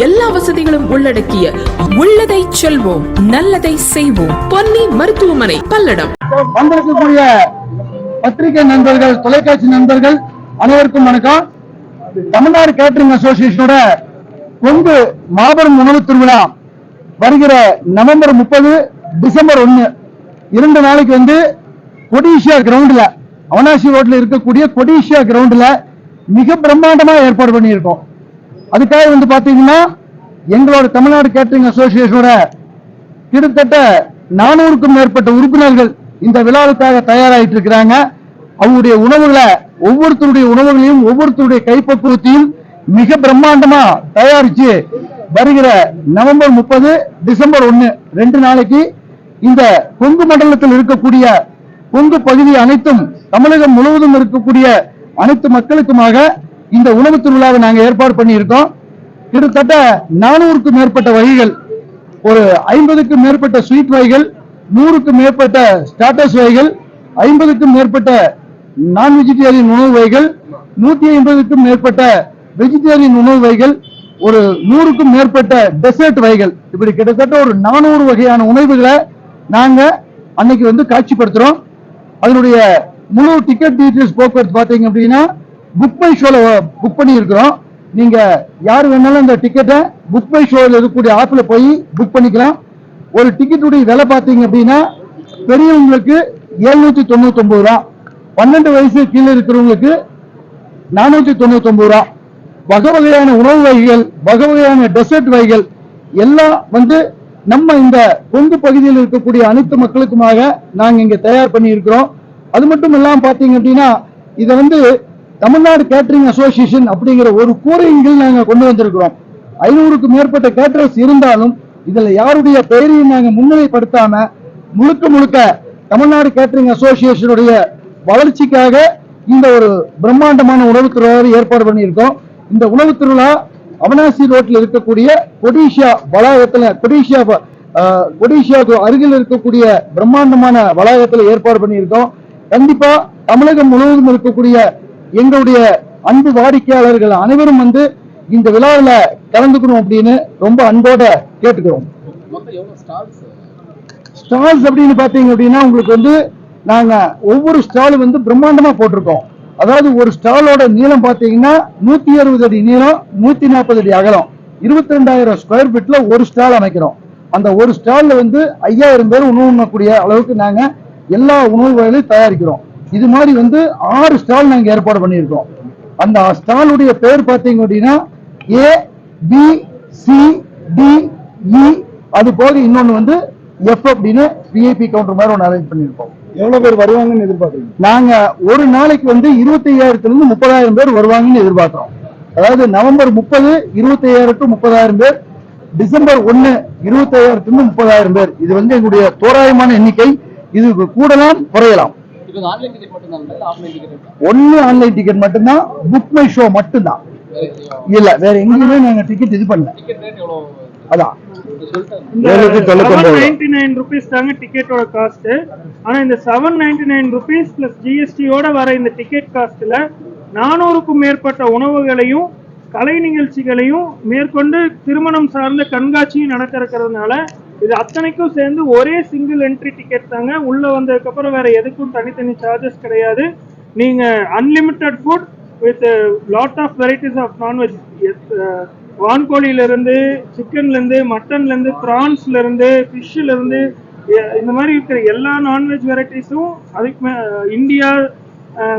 எல்லா வசதிகளும் உள்ளடக்கிய உள்ளதை செல்வோம் நல்லதை செய்வோம். பொன்னி மருத்துவமனை பல்லடம். வந்திருக்கக்கூடிய பத்திரிகை நண்பர்கள் தொலைக்காட்சி நண்பர்கள் அனைவருக்கும் வணக்கம். தமிழ்நாடு கேட்டரிங் அசோசியேஷனோட கொங்கு மாபெரும் உணவு திருவிழா வருகிற நவம்பர் முப்பது டிசம்பர் ஒன்னு. இரண்டு நாளைக்கு வந்து கொடிஷியா கிரவுண்ட்ல அவனாசி ரோட்ல இருக்கக்கூடிய கொடிஷியா கிரவுண்ட்ல மிக பிரம்மாண்டமா ஏற்பாடு பண்ணியிருக்கோம். அதுக்காக வந்து பாத்தீங்கன்னா எங்களோட தமிழ்நாடு கேட்டரிங் அசோசியேஷனோட கிட்டத்தட்ட நானூறுக்கும் மேற்பட்ட உறுப்பினர்கள் இந்த விழாவுக்காக தயாராகிட்டு இருக்கிறாங்க. அவங்களுடைய உணவுகளை ஒவ்வொருத்தருடைய உணவுகளையும் ஒவ்வொருத்தருடைய கைப்பக்குவத்தையும் மிக பிரம்மாண்டமா தயாரிச்சு வருகிற நவம்பர் முப்பது டிசம்பர் ஒன்னு ரெண்டு நாளைக்கு இந்த கொங்கு மண்டலத்தில் இருக்கக்கூடிய கொங்கு பகுதி அனைத்தும் தமிழகம் முழுவதும் இருக்கக்கூடிய அனைத்து மக்களுக்குமாக இந்த உணவு திருவிழாவை நாங்கள் ஏற்பாடு பண்ணியிருக்கோம். கிட்டத்தட்ட நானூறுக்கும் மேற்பட்ட வகைகள் ஒரு ஐம்பதுக்கும் மேற்பட்ட ஸ்வீட் வகைகள் நூறுக்கும் மேற்பட்ட ஸ்டாட்டஸ் வகைகள் ஐம்பதுக்கும் மேற்பட்ட நான் வெஜிடேரியன் உணவு வகைகள் நூத்தி ஐம்பதுக்கும் மேற்பட்ட வெஜிடேரியன் உணவு வகைகள் ஒரு நூறுக்கும் மேற்பட்ட டெசர்ட் வகைகள். இப்படி கிட்டத்தட்ட ஒரு நானூறு வகையான உணவுகளை நாங்க அன்னைக்கு வந்து காட்சிப்படுத்துறோம். அதனுடைய முழு டிக்கெட் டீட்டெயில்ஸ் போக்குவரத்து பார்த்தீங்க அப்படின்னா புக் மை ஷோல புக் பண்ணி இருக்கிறோம் நீங்க யார் வேணாலும் இந்த டிக்கெட்டை புக் மை ஷோல இருக்கக்கூடிய ஆப்ல போய் புக் பண்ணிக்கலாம். ஒரு டிக்கெட்டுடைய விலை பார்த்தீங்க அப்படின்னா பெரியவங்களுக்கு எழுநூத்தி தொண்ணூத்தி ஒன்பது ரூபா. பன்னெண்டு வயசு கீழே இருக்கிறவங்களுக்கு நானூத்தி தொண்ணூத்தி ஒன்பது ரூபா. வகை வகையான உணவு வகைகள் வகை வகையான டெசர்ட் வகைகள் எல்லாம் வந்து நம்ம இந்த கொங்கு பகுதியில் இருக்கக்கூடிய அனைத்து மக்களுக்குமாக நாங்க இங்க தயார் பண்ணி இருக்கிறோம் அது மட்டும் இல்லாமல் பாத்தீங்க அப்படின்னா இதை வந்து தமிழ்நாடு கேட்டரிங் அசோசியேஷன் அப்படிங்கிற ஒரு கூரையின் நாங்கள் கொண்டு வந்திருக்கிறோம். ஐநூறுக்கு மேற்பட்ட கேட்டரர்ஸ் இருந்தாலும் இதுல யாருடைய பெயரையும் நாங்கள் முன்னிலைப்படுத்தாம முழுக்க முழுக்க தமிழ்நாடு கேட்டரிங் அசோசியேஷனுடைய வளர்ச்சிக்காக இந்த ஒரு பிரம்மாண்டமான உணவு திருவிழாவை ஏற்பாடு பண்ணியிருக்கோம். இந்த உணவு திருவிழா அவனாசி ரோட்ல இருக்கக்கூடிய கொடிஷியா வளாகத்தில் கொடிஷியா கொடிஷியாவுக்கு அருகில் இருக்கக்கூடிய பிரம்மாண்டமான வளாகத்தில் ஏற்பாடு பண்ணியிருக்கோம். கண்டிப்பா தமிழகம் முழுவதும் இருக்கக்கூடிய எங்களுடைய அன்பு வாடிக்கையாளர்கள் அனைவரும் வந்து இந்த விழாவில் கலந்துக்கணும் அப்படின்னு ரொம்ப அன்போட கேட்டுக்கிறோம். ஸ்டால்ஸ் அப்படின்னு பாத்தீங்க அப்படின்னா உங்களுக்கு வந்து நாங்க ஒவ்வொரு ஸ்டாலும் வந்து பிரம்மாண்டமா போட்டிருக்கோம். அதாவது ஒரு ஸ்டாலோட நீளம் பாத்தீங்கன்னா நூத்தி அறுபது அடி நீளம் நூத்தி நாற்பது அடி அகலம். இருபத்தி ரெண்டாயிரம் ஸ்கொயர் ஃபீட்ல ஒரு ஸ்டால் அமைக்கிறோம். அந்த ஒரு ஸ்டால்ல வந்து ஐயாயிரம் பேர் உணவு உண்ணக்கூடிய அளவுக்கு நாங்க எல்லா உணவு வகைகளையும் தயாரிக்கிறோம். இது மாதிரி வந்து ஆறு ஸ்டால் நாங்க ஏற்பாடு பண்ணியிருக்கோம். அந்த ஸ்டாலுடைய பேர் பாத்தீங்க அப்படின்னா A B C D E அது போக இன்னொன்னு வந்து எஃப் அப்படின்னு விஐபி கவுண்டர் மாதிரி ஒன்று அரேஞ்ச் பண்ணியிருக்கோம். எவ்வளவு பேர் வருவாங்கன்னு எதிர்பார்க்குறீங்க? நாங்க ஒரு நாளைக்கு வந்து இருபத்தி ஐயாயிரத்துல இருந்து முப்பதாயிரம் பேர் வருவாங்கன்னு எதிர்பார்க்கிறோம். அதாவது நவம்பர் முப்பது இருபத்தி ஐயாயிரம் டு முப்பதாயிரம் பேர் டிசம்பர் ஒன்னு இருபத்தி ஐயாயிரத்துல இருந்து முப்பதாயிரம் பேர். இது வந்து எங்களுடைய தோராயமான எண்ணிக்கை. இது கூடலாம் குறையலாம். இப்போ ஆன்லைன் டிக்கெட் மட்டும்தான் புக் மை ஷோ மட்டும்தான். இல்ல வேற எங்கேயுமே நாங்க டிக்கெட் இது பண்ணல. அதான் டிக்கெட்டோட காஸ்ட் ஆனா இந்த seven ninety nine rupees plus ஜிஎஸ்டியோட வர இந்த டிக்கெட் காஸ்ட்ல நானூறுக்கும் மேற்பட்ட உணவுகளையும் கலை நிகழ்ச்சிகளையும் மேற்கொண்டு திருமணம் சார்ந்த கண்காட்சியும் நடக்க இருக்கிறதுனால இது அத்தனைக்கும் சேர்ந்து ஒரே சிங்கிள் என்ட்ரி டிக்கெட் தாங்க. உள்ள வந்ததுக்கப்புறம் வேற எதுக்கும் தனித்தனி சார்ஜஸ் கிடையாது. நீங்க unlimited food with lot of varieties of non veg வான்கோழியில இருந்து சிக்கன்ல இருந்து மட்டன்ல இருந்து பிரான்ஸ்ல இருந்து ஃபிஷ்ல இருந்து இந்த மாதிரி இருக்கிற எல்லா நான்வெஜ் வெரைட்டிஸும் அதுக்கு மே இந்தியா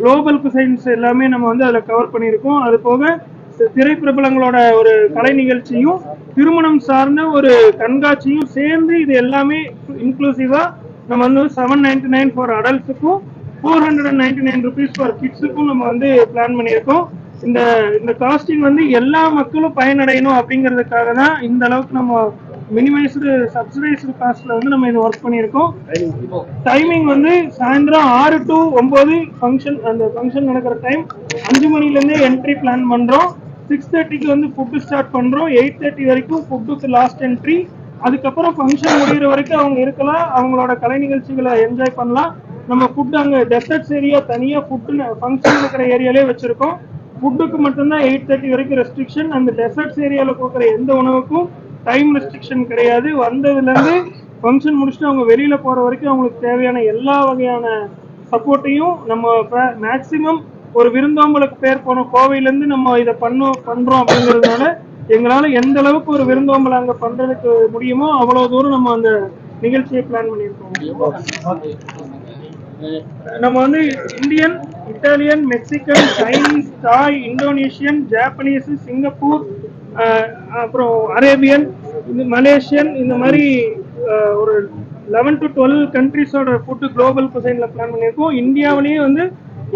குளோபல் குசைன்ஸ் எல்லாமே நம்ம வந்து அதில் கவர் பண்ணியிருக்கோம். அது போக திரைப்பிரபலங்களோட ஒரு கலை நிகழ்ச்சியும் திருமணம் சார்ந்த ஒரு கண்காட்சியும் சேர்ந்து இது எல்லாமே இன்க்ளூசிவா நம்ம வந்து seven ninety nine for அடல்ட்ஸுக்கும் four hundred and ninety nine rupees for கிட்ஸுக்கும் நம்ம வந்து பிளான் பண்ணியிருக்கோம். இந்த இந்த காஸ்டிங் வந்து எல்லா மக்களும் பயனடையணும் அப்படிங்கிறதுக்காக தான் இந்த அளவுக்கு நம்ம மினிமைஸ்டு சப்சிடைஸ்டு காஸ்ட்ல வந்து நம்ம இது ஒர்க் பண்ணியிருக்கோம். டைமிங் வந்து சாயந்தரம் ஆறு டு ஒன்பது ஃபங்க்ஷன் அந்த ஃபங்க்ஷன் நடக்கிற டைம் அஞ்சு மணிலேருந்தே என்ட்ரி பிளான் பண்ணுறோம் சிக்ஸ் தேர்ட்டிக்கு வந்து ஃபுட்டு ஸ்டார்ட் பண்ணுறோம் எயிட் தேர்ட்டி வரைக்கும் ஃபுட்டுக்கு லாஸ்ட் என்ட்ரி அதுக்கப்புறம் ஃபங்க்ஷன் முடிகிற வரைக்கும் அவங்க இருக்கலாம். அவங்களோட கலை நிகழ்ச்சிகளை என்ஜாய் பண்ணலாம். நம்ம ஃபுட் அங்கே டெசர்ட்ஸ் ஏரியா தனியாக ஃபுட்டு ஃபங்க்ஷன் இருக்கிற ஏரியாலே வச்சுருக்கோம். ஃபுட்டுக்கு மட்டும்தான் எயிட் தேர்ட்டி வரைக்கும் ரெஸ்ட்ரிக்ஷன் அந்த டெசர்ட்ஸ் ஏரியாவில் கொடுக்குற எந்த உணவுக்கும் டைம் ரெஸ்ட்ரிக்ஷன் கிடையாது. வந்ததுலேருந்து ஃபங்க்ஷன் முடிச்சுட்டு அவங்க வெளியில் போகிற வரைக்கும் அவங்களுக்கு தேவையான எல்லா வகையான சப்போர்ட்டையும் நம்ம மேக்ஸிமம் ஒரு விருந்தோம்பலுக்கு பேர் போன கோவையிலேருந்து நம்ம இதை பண்ணோம் பண்ணுறோம் அப்படிங்கிறதுனால எங்களால் எந்த அளவுக்கு ஒரு விருந்தோம்பல் அங்கே பண்ணுறதுக்கு முடியுமோ அவ்வளோ தூரம் நம்ம அந்த நிகழ்ச்சியை பிளான் பண்ணியிருக்கோம். நம்ம வந்து Indian Italian Mexican Chinese Thai Indonesian Japanese Singapore அப்புறம் அரேபியன் இந்த மலேசியன் இந்த மாதிரி ஒரு லெவன் டு டுவெல் கண்ட்ரிஸோட ஃபுட்டு குளோபல் குசைனில் பிளான் பண்ணியிருக்கோம். இந்தியாவிலேயே வந்து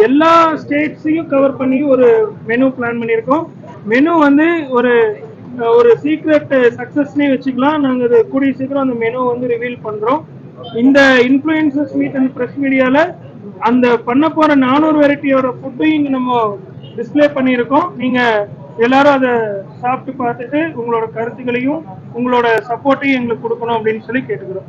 எல்லா ஸ்டேட்ஸையும் கவர் பண்ணி ஒரு மெனு பிளான் பண்ணியிருக்கோம். மெனு வந்து ஒரு ஒரு சீக்ரெட் சக்ஸஸ்னே வச்சுக்கலாம். நாங்கள் அது கூடிய சீக்கிரம் அந்த மெனு வந்து ரிவீல் பண்ணுறோம் இந்த இன்ஃப்ளூயன்சஸ் மீட் அண்ட் ப்ரெஸ் மீடியாவில் அந்த பண்ண போகிற நானூறு வெரைட்டியோட ஃபுட்டையும் இங்கே நம்ம டிஸ்ப்ளே பண்ணியிருக்கோம். நீங்கள் எல்லாரும் அதை சாப்பிட்டு பார்த்துட்டு உங்களோட கருத்துக்களையும் உங்களோட சப்போர்ட்டையும் எங்களுக்கு கொடுக்கணும் அப்படின்னு சொல்லி கேட்டுக்கிறோம்.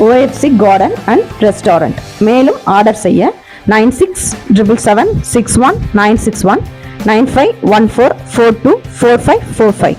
ஓஎஃப்சி கார்டன் அண்ட் ரெஸ்டாரண்ட் மேலும் ஆர்டர் செய்ய nine six triple seven six one nine six one nine five one four four two four five four five